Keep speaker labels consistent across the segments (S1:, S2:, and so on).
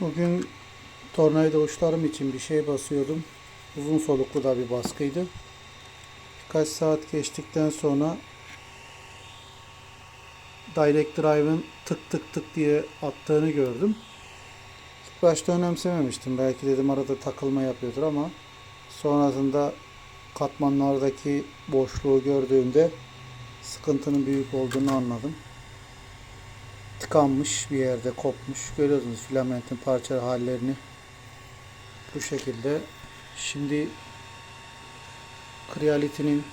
S1: Bugün tornavida uçlarım için bir şey basıyordum. Uzun soluklu da bir baskıydı. Birkaç saat geçtikten sonra Direct Drive'ın tık tık tık diye attığını gördüm. İlk başta önemsememiştim. Belki dedim arada takılma yapıyordur ama sonrasında katmanlardaki boşluğu gördüğümde sıkıntının büyük olduğunu anladım. Tıkanmış bir yerde kopmuş. Görüyorsunuz filamentin parça hallerini. Bu şekilde. Şimdi Creality'nin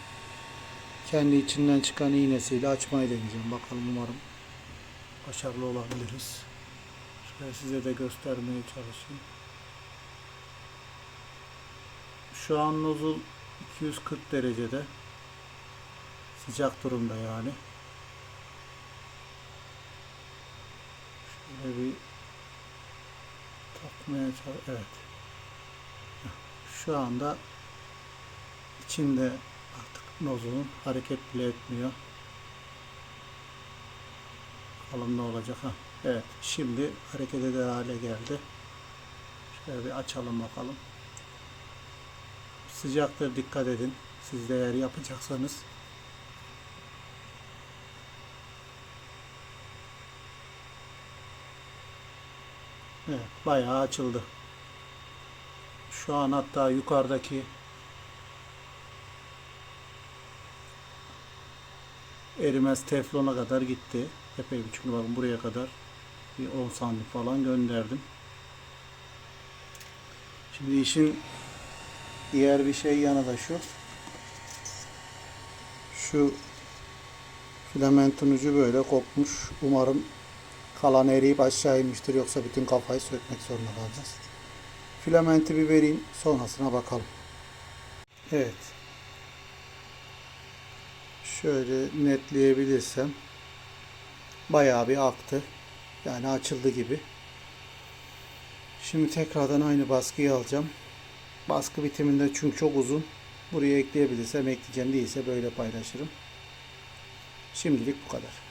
S1: kendi içinden çıkan iğnesiyle açmayı deneyeceğim. Bakalım umarım başarılı olabiliriz. Şöyle size de göstermeye çalışayım. Şu an nozul 240 derecede. Sıcak durumda yani. Şöyle bir takmaya çalış. Evet. Şu anda içinde artık nozulun hareket bile etmiyor. Bakalım ne olacak ha. Evet. Şimdi hareket eder hale geldi. Şöyle bir açalım bakalım. Sıcaktır dikkat edin. Siz de eğer yapacaksanız. Evet, bayağı açıldı. Şu an hatta yukarıdaki erimez teflona kadar gitti. Epey bir çünkü bakın buraya kadar bir 10 santim falan gönderdim. Şimdi işin diğer bir şey yanı da şu. Şu filamentin ucu böyle kopmuş. Umarım kalan eriyip aşağı inmiştir. Yoksa bütün kafayı sökmek zorunda kalacağız. Filamenti bir vereyim. Sonrasına bakalım. Evet. Şöyle netleyebilirsem bayağı bir aktı. Yani açıldı gibi. Şimdi tekrardan aynı baskıyı alacağım. Baskı bitiminde çünkü çok uzun. Buraya ekleyebilirsem ekleyeceğim değilse böyle paylaşırım. Şimdilik bu kadar.